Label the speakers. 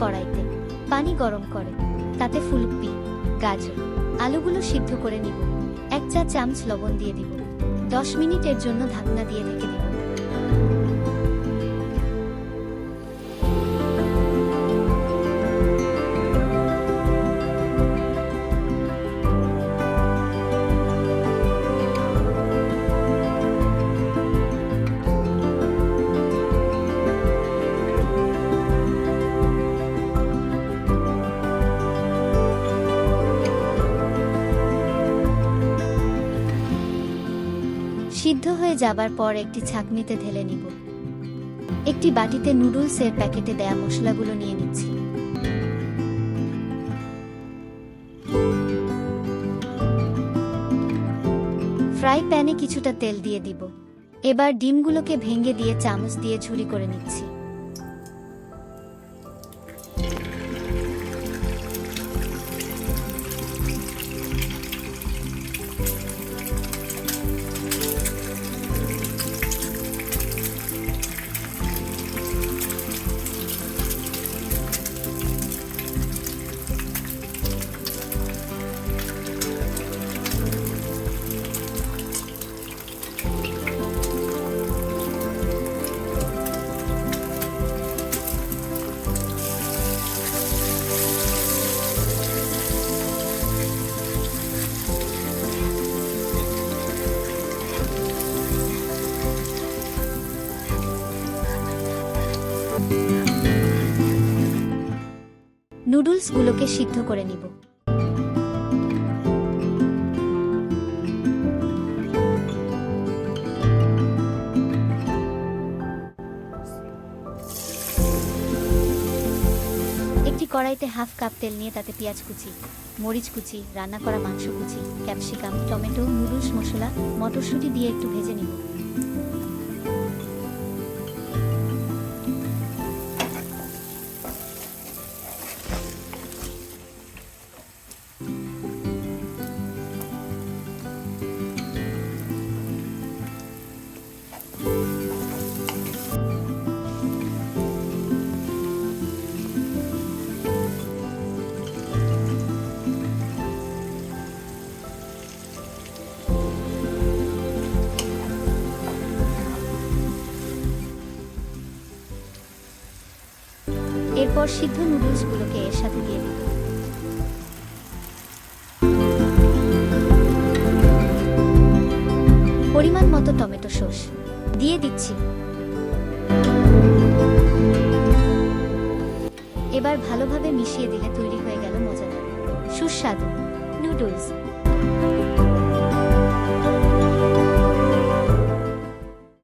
Speaker 1: কড়াইতে, পানি গরম করে, তাতে ফুলকপি, গাজর, আলুগুলো সিদ্ধ করে নিব। এক চা চামচ লবণ দিয়ে দিব। দশ মিনিটের জন্য ঢাকনা দিয়ে রেখে দেব। সিদ্ধ হয়ে যাবার পর একটি ছাঁকনিতে ঢেলে নিব। একটি বাটিতে নুডলসের প্যাকেটে দেয়া মশলাগুলো নিয়ে নিচ্ছি। ফ্রাই প্যানে কিছুটা তেল দিয়ে দিব। এবার ডিমগুলোকে ভেঙে দিয়ে চামচ দিয়ে ঝুরি করে নিচ্ছি। নুডলসগুলোকে সিদ্ধ করে নিব। একটি কড়াইতে হাফ কাপ তেল নিয়ে তাতে পেঁয়াজ কুচি, মরিচ কুচি, রান্না করা মাংস কুচি, ক্যাপসিকাম, টমেটো, নুডলস মশলা, মটরশুঁটি দিয়ে একটু ভেজে নিব। এরপর সিদ্ধ নুডলসগুলোকে এর সাথে দিয়ে দিব পরিমাণ মতো টমেটো সস। দিয়ে দিচ্ছি। এবার ভালোভাবে মিশিয়ে দিলে তৈরি হয়ে গেল মজাদার, সুস্বাদু নুডলস।